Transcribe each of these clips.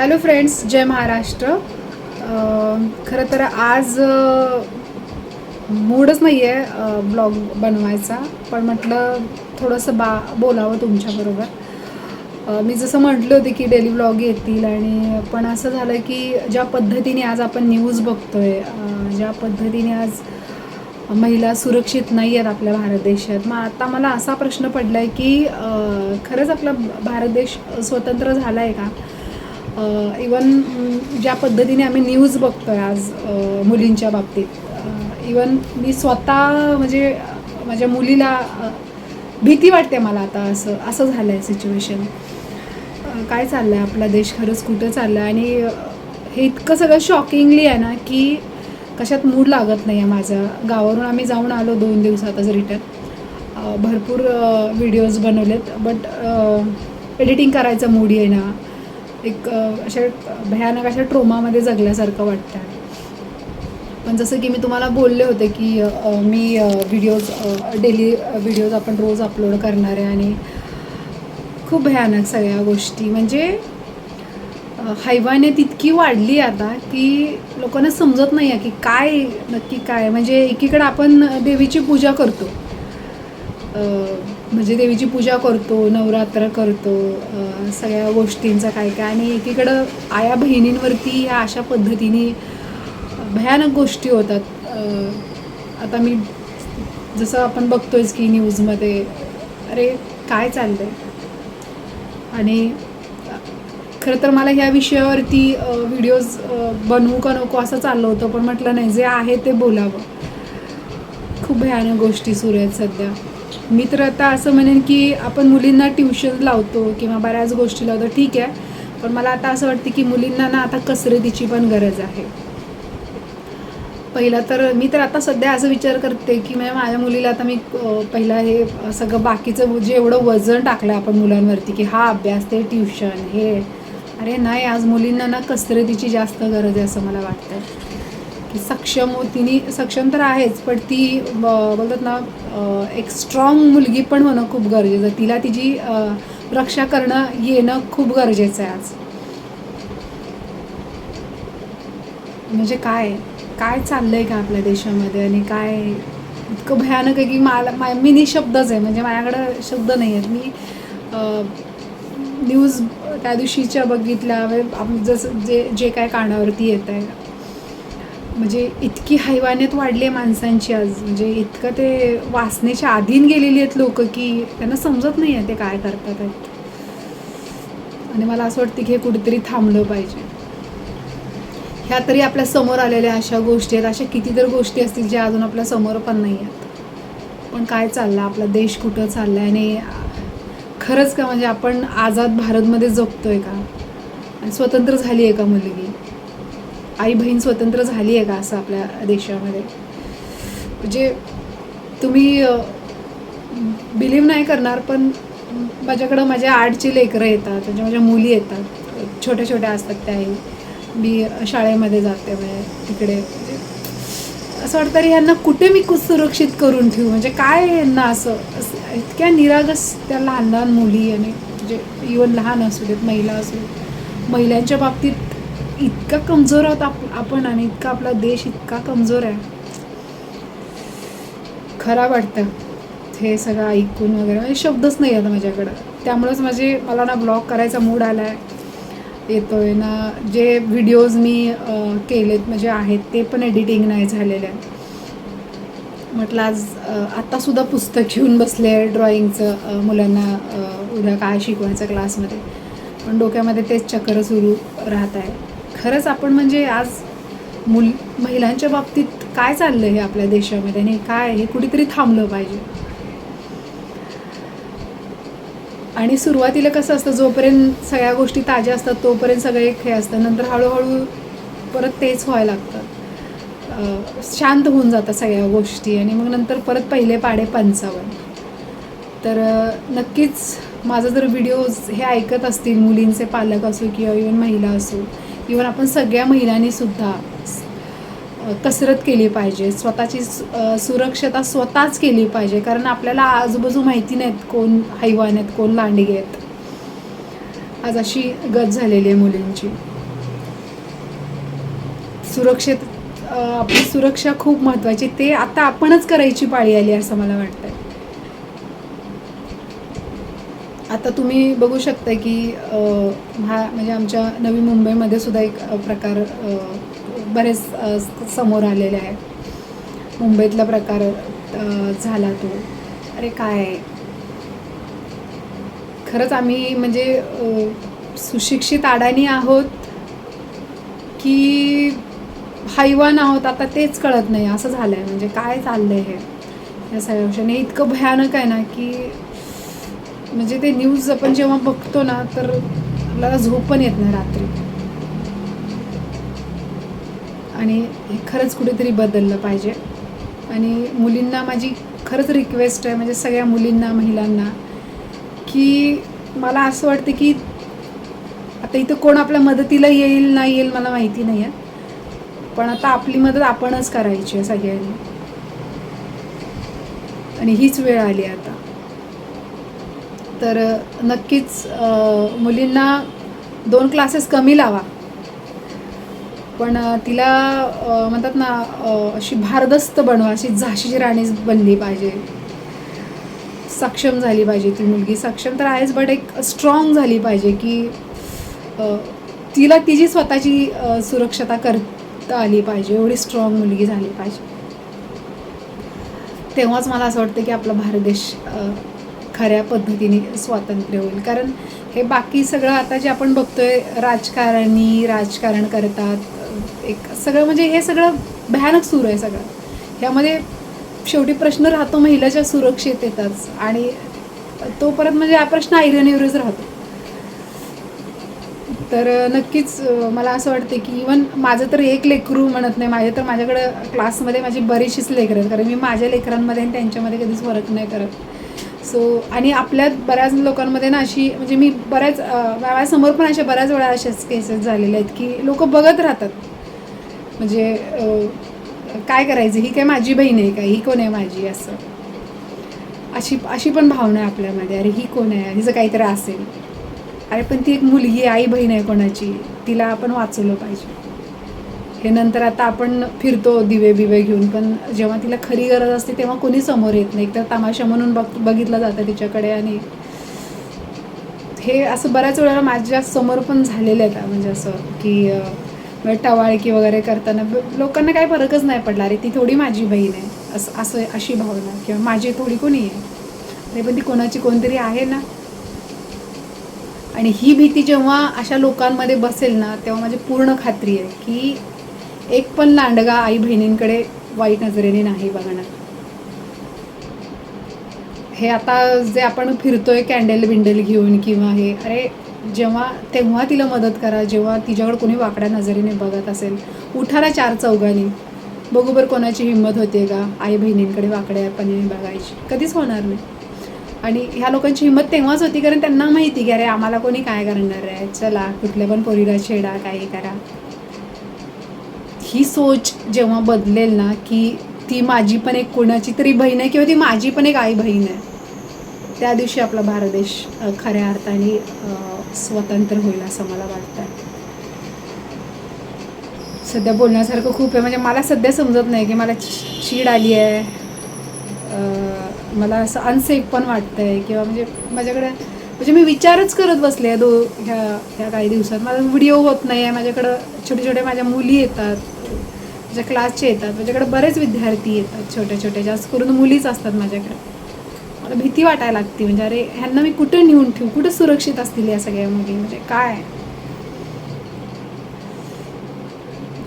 Hello friends जय महाराष्ट्र. खरं तर आज मूडच नाही आहे ब्लॉग बनवायचा. पण म्हटलं थोडंसं बा बोलावं तुमच्याबरोबर मी जसं म्हटलं होते की डेली ब्लॉग येतील आणि पण असं झालं की ज्या पद्धतीने आज आपण न्यूज बघतो आहे ज्या पद्धतीने आज महिला सुरक्षित नाही आहेत आपल्या भारत देशात मग आता मला असा प्रश्न पडला आहे की खरंच आपला भारत देश स्वतंत्र झाला आहे का? इवन ज्या पद्धतीने आम्ही न्यूज बघतोय आज मुलींच्या बाबतीत इवन मी स्वतः म्हणजे माझ्या मुलीला भीती वाटते मला आता असं असं झालं आहे सिच्युएशन काय चाललं आहे आपला देश? खरंच कुठं चाललं आहे आणि हे इतकं सगळं शॉकिंगली आहे ना की कशात मूड लागत नाही आहे माझं. गावावरून आम्ही जाऊन आलो दोन दिवसातच रिटर्न भरपूर व्हिडिओज बनवलेत बट एडिटिंग करायचा मूड आहे ना एक अशा भयानक अशा ट्रोमामध्ये जगल्यासारखं वाटतं पण जसं की मी तुम्हाला बोलले होते की मी व्हिडिओज डेली व्हिडिओज आपण रोज अपलोड करणार आहे आणि खूप भयानक सगळ्या गोष्टी. म्हणजे हैवाने तितकी वाढली आता की लोकांना समजत नाही आहे की काय नक्की काय. म्हणजे एकीकडे आपण देवीची पूजा करतो म्हणजे देवीची पूजा करतो नवरात्र करतो सगळ्या गोष्टींचा काय काय. आणि एकीकडं आया बहिणींवरती ह्या अशा पद्धतीने भयानक गोष्टी होतात. आता मी जसं आपण बघतोयच की न्यूजमध्ये अरे काय चाललंय? आणि खरं तर मला ह्या विषयावरती व्हिडिओज बनवू का नको असं चाललं होतं पण म्हटलं नाही जे आहे ते बोलावं. खूप भयानक गोष्टी सुरू आहेत सध्या. मी तर आता असं म्हणेन की आपण मुलींना ट्युशन लावतो किंवा बऱ्याच गोष्टी लावतो ठीक आहे. पण मला आता असं वाटतं की मुलींना ना आता कसरतीची पण गरज आहे. पहिला तर मी तर आता सध्या असं विचार करते की म्हणजे माझ्या मुलीला आता मी पहिला हे सगळं बाकीचं जे एवढं वजन टाकलं आपण मुलांवरती की हा अभ्यास ते ट्युशन हे. अरे नाही आज मुलींना ना कसरतीची जास्त गरज आहे असं मला वाटतं आहे सक्षम तिने सक्षम तर आहेच पण ती बोलतात ना एक स्ट्रॉंग मुलगी पण होणं खूप गरजेचं आहे. तिला तिची रक्षा करणं येणं खूप गरजेचं आहे आज. म्हणजे काय काय चाललंय का आपल्या देशामध्ये आणि काय इतकं भयानक आहे की मला मा मी निशब्दच आहे. म्हणजे माझ्याकडं शब्द नाही आहेत. मी न्यूज त्या दिवशीच्या बघितल्या म्हणजे जसं जे जे काय कानावरती येत आहे. म्हणजे इतकी हैवान्यत वाढली आहे माणसांची आज. म्हणजे इतकं ते वासनेच्या अधीन गेलेली आहेत लोक की त्यांना समजत नाही आहे ते काय करतात आहेत. आणि मला असं वाटतं की हे कुठेतरी थांबलं पाहिजे. ह्या तरी आपल्यासमोर आलेल्या अशा गोष्टी आहेत अशा कितीतरी गोष्टी असतील ज्या अजून आपल्यासमोर पण नाही आहेत. पण काय चाललं? आपला देश कुठं चालला आहे आणि खरंच का म्हणजे आपण आझाद भारतमध्ये जगतोय का? आणि स्वतंत्र झाली आहे का मुलगी? आई बहीण स्वतंत्र झाली आहे का असं आपल्या देशामध्ये? म्हणजे तुम्ही बिलीव्ह नाही करणार पण माझ्याकडं माझ्या आर्टची लेकरं येतात म्हणजे माझ्या मुली येतात. छोट्या छोट्या असतात त्याही. मी शाळेमध्ये जाते म्हणजे तिकडे. म्हणजे असं वाटतं अरे ह्यांना कुठे मी कुठ सुरक्षित करून ठेवू? म्हणजे काय यांना असं असं इतक्या निरागस त्या लहान लहान मुली आणि म्हणजे इवन लहान असू देत महिला असू देत महिलांच्या बाबतीत इतका कमजोर आहोत आप आपण आणि इतका आपला देश इतका कमजोर आहे. खराब वाटतं. हे सगळं ऐकून वगैरे. म्हणजे शब्दच नाही आता माझ्याकडं. त्यामुळंच माझे म्हणजे मला ना ब्लॉग करायचा मूड आला आहे येतो आहे ना. जे व्हिडिओज मी केलेत म्हणजे आहेत ते पण एडिटिंग नाही झालेले आहे म्हटलं आज आत्तासुद्धा पुस्तक घेऊन बसले आहे ड्रॉइंगचं मुलांना उद्या काय शिकवायचं क्लासमध्ये पण डोक्यामध्ये तेच चक्र सुरू राहत आहे. खरंच आपण म्हणजे आज मुल महिलांच्या बाबतीत काय चाललं हे आपल्या देशामध्ये? आणि काय हे कुठेतरी थांबलं पाहिजे. आणि सुरुवातीला कसं असतं जोपर्यंत सगळ्या गोष्टी ताज्या असतात तोपर्यंत सगळे हे असतात नंतर हळूहळू परत तेच व्हायला लागतं. शांत होऊन जातात सगळ्या गोष्टी. आणि मग नंतर परत पहिले पाडे पंचावन्न. तर नक्कीच माझा जर व्हिडिओज हे ऐकत असतील मुलींचे पालक असो किंवा इवन महिला असो इवन आपण सगळ्या महिलांनी सुद्धा कसरत केली पाहिजे. स्वतःची सुरक्षता स्वतःच केली पाहिजे. कारण आपल्याला आजूबाजू माहिती नाहीत कोण हैवान आहेत कोण लांडगे आहेत. आज अशी गत झालेली आहे मुलींची. सुरक्षेत आपली सुरक्षा खूप महत्त्वाची ते आता आपणच करायची पाळी आली असं मला वाटतंय. आता तुम्ही बघू शकता की हा म्हणजे आमच्या नवी मुंबईमध्ये सुद्धा एक प्रकार बरेच समोर आलेले आहे मुंबईतला प्रकार झाला तो. अरे काय? खरंच आम्ही म्हणजे सुशिक्षित अडाणी आहोत की हैवान आहोत आता तेच कळत नाही. असं झालं आहे म्हणजे काय चाललं आहे हे? या सगळ्या गोष्टीने इतकं भयानक आहे ना की म्हणजे ते न्यूज आपण जेव्हा बघतो ना तर आपल्याला झोप पण येत नाही रात्री. आणि हे खरंच कुठेतरी बदललं पाहिजे. आणि मुलींना माझी खरंच रिक्वेस्ट आहे म्हणजे सगळ्या मुलींना महिलांना की मला असं वाटतं की आता इथं कोण आपल्या मदतीला येईल नाही येईल मला माहिती नाही आहे पण आता आपली मदत आपणच करायची आहे सगळ्यांनी. आणि हीच वेळ आली आहे आता. तर नक्कीच मुलींना दोन क्लासेस कमी लावा. पण तिला म्हणतात ना अशी भारदस्त बनवा अशी झाशीची राणी बनली पाहिजे. सक्षम झाली पाहिजे ती मुलगी. सक्षम तर आहेच बट एक स्ट्रॉंग झाली पाहिजे की तिला तिची स्वतःची सुरक्षता करता आली पाहिजे. एवढी स्ट्रॉंग मुलगी झाली पाहिजे. तेव्हाच मला असं वाटतं की आपला भारत देश खऱ्या पद्धतीने स्वातंत्र्य होईल. कारण हे बाकी सगळं आता जे आपण बघतोय राजकारणी राजकारण करतात एक सगळं म्हणजे हे सगळं भयानक सुरू आहे सगळं. ह्यामध्ये शेवटी प्रश्न राहतो महिलाच्या सुरक्षिततेचाच आणि तो परत म्हणजे हा प्रश्न ऐरणीवरच राहतो. तर नक्कीच मला असं वाटते की इवन माझं तर एक लेकरू म्हणत नाही माझे तर माझ्याकडं क्लासमध्ये माझी बरीचशीच लेकरं आहेत. कारण मी माझ्या लेकरांमध्ये आणि त्यांच्यामध्ये कधीच फरक नाही करत. सो आणि आपल्यात बऱ्याच लोकांमध्ये ना अशी म्हणजे मी बऱ्याच माझ्यासमोर पण अशा बऱ्याच वेळा अशाच केसेस झालेले आहेत की लोक बघत राहतात. म्हणजे काय करायचं? ही काय माझी बहीण आहे का? ही कोण आहे माझी? असं. अशी अशी पण भावना आहे आपल्यामध्ये. अरे ही कोण आहे? हिचं काहीतरी असेल. अरे पण ती एक मुलगी आई बहीण आहे कोणाची? तिला आपण वाचवलं पाहिजे. हे नंतर आता आपण फिरतो दिवे बिवे घेऊन पण जेव्हा तिला खरी गरज असते तेव्हा कोणी समोर येत नाही. एकतर तमाशा म्हणून बघ बघितलं जातं तिच्याकडे आणि हे असं बऱ्याच वेळेला माझ्यासमोर पण झालेलं आहे म्हणजे असं की म्हणजे टवाळकी वगैरे करताना लोकांना काही फरकच नाही पडला. अरे ती थोडी माझी बहीण आहे. असं असं अशी भावना. किंवा माझी थोडी कोणी आहे. अरे पण ती कोणाची कोणतरी आहे ना. आणि ही भीती जेव्हा अशा लोकांमध्ये बसेल ना तेव्हा माझी पूर्ण खात्री आहे की एक पण लांडगा आई बहिणींकडे वाईट नजरेने नाही बघणार. हे आता जे आपण फिरतोय कॅन्डल बिंडल घेऊन किंवा हे अरे जेव्हा तेव्हा तिला मदत करा जेव्हा तिच्याकडे कोणी वाकड्या नजरेने बघत असेल उठारा चार चौघांनी. बघू बरं कोणाची हिंमत होते का आई बहिणींकडे वाकड्यापणे बघायची. कधीच होणार नाही. आणि ह्या लोकांची हिंमत तेव्हाच होती कारण त्यांना माहिती की अरे आम्हाला कोणी काय करणार आहे? चला कुठल्या पण पोरीला छेडा काही करा. ही सोच जेव्हा बदलेल ना की ती माझी पण एक कोणाची तरी बहीण आहे किंवा ती माझी पण एक आई बहीण आहे त्या दिवशी आपला भारत देश खऱ्या अर्थाने स्वतंत्र होईल असं मला वाटतं सध्या बोलण्यासारखं खूप आहे. म्हणजे मला सध्या समजत नाही की मला चीड आली आहे. मला असं अनसेफ पण वाटतं आहे किंवा म्हणजे माझ्याकडे म्हणजे मी विचारच करत बसले दो ह्या ह्या काही दिवसात. माझा व्हिडिओ होत नाही आहे माझ्याकडं छोटे छोटे माझ्या मुली येतात. माझ्या क्लासचे येतात. माझ्याकडे बरेच विद्यार्थी येतात छोट्या छोट्या जास्त करून मुलीच असतात माझ्याकडे. मला भीती वाटायला लागते. म्हणजे अरे ह्यांना मी कुठं नेऊन ठेवू? कुठं सुरक्षित असतील या सगळ्या मुली? म्हणजे काय?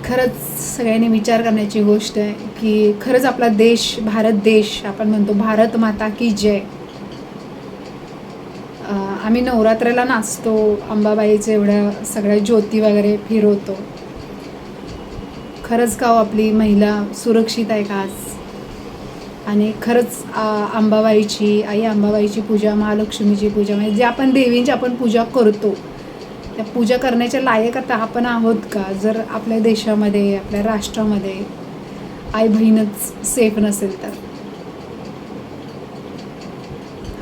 खरंच सगळ्यांनी विचार करण्याची गोष्ट आहे की खरंच आपला देश भारत देश आपण म्हणतो भारत माता की जय. आम्ही नवरात्रीला नाचतो अंबाबाईचं एवढ्या सगळ्या ज्योती वगैरे फिरवतो. खरंच का हो आपली महिला सुरक्षित आहे का आज? आणि खरंच आंबाबाईची अंबाबाईची आई अंबाबाईची पूजा महालक्ष्मीची पूजा म्हणजे जे आपण देवींची आपण पूजा करतो त्या पूजा करण्याच्या लायक आता आपण आहोत का? जर आपल्या देशामध्ये आपल्या राष्ट्रामध्ये आई बहीणच सेफ नसेल तर?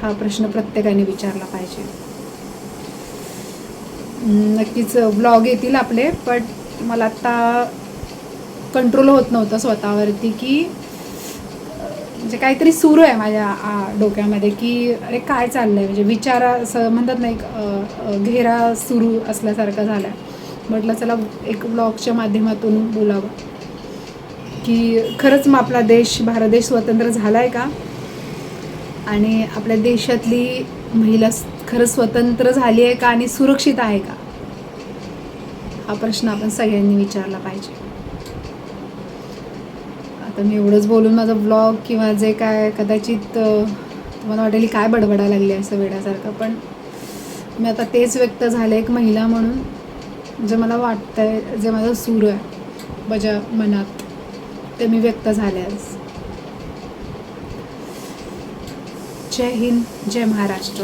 हा प्रश्न प्रत्येकाने विचारला पाहिजे. नक्कीच ब्लॉग येतील आपले बट मला आत्ता कंट्रोल होत नव्हतं स्वतःवरती की म्हणजे काहीतरी सुरू आहे माझ्या डोक्यामध्ये की अरे काय चाललं आहे म्हणजे विचार असं म्हणतात ना एक घेरा सुरू असल्यासारखं झाला आहे म्हटलं चला एक ब्लॉगच्या माध्यमातून बोलावं. की खरंच मग आपला देश भारत देश स्वतंत्र झाला आहे का? आणि आपल्या देशातली महिला खरंच स्वतंत्र झाली आहे का आणि सुरक्षित आहे का? हा प्रश्न आपण सगळ्यांनी विचारला पाहिजे. आता मी एवढंच बोलून माझा ब्लॉग किंवा जे काय कदाचित तुम्हाला वाटेल काय बडबडा लागली असं वेड्यासारखं पण मी आता तेच व्यक्त झाले एक महिला म्हणून जे मला वाटतंय जे माझं सूर आहे माझ्या मनात ते मी व्यक्त झाले आज. जय हिंद जय महाराष्ट्र.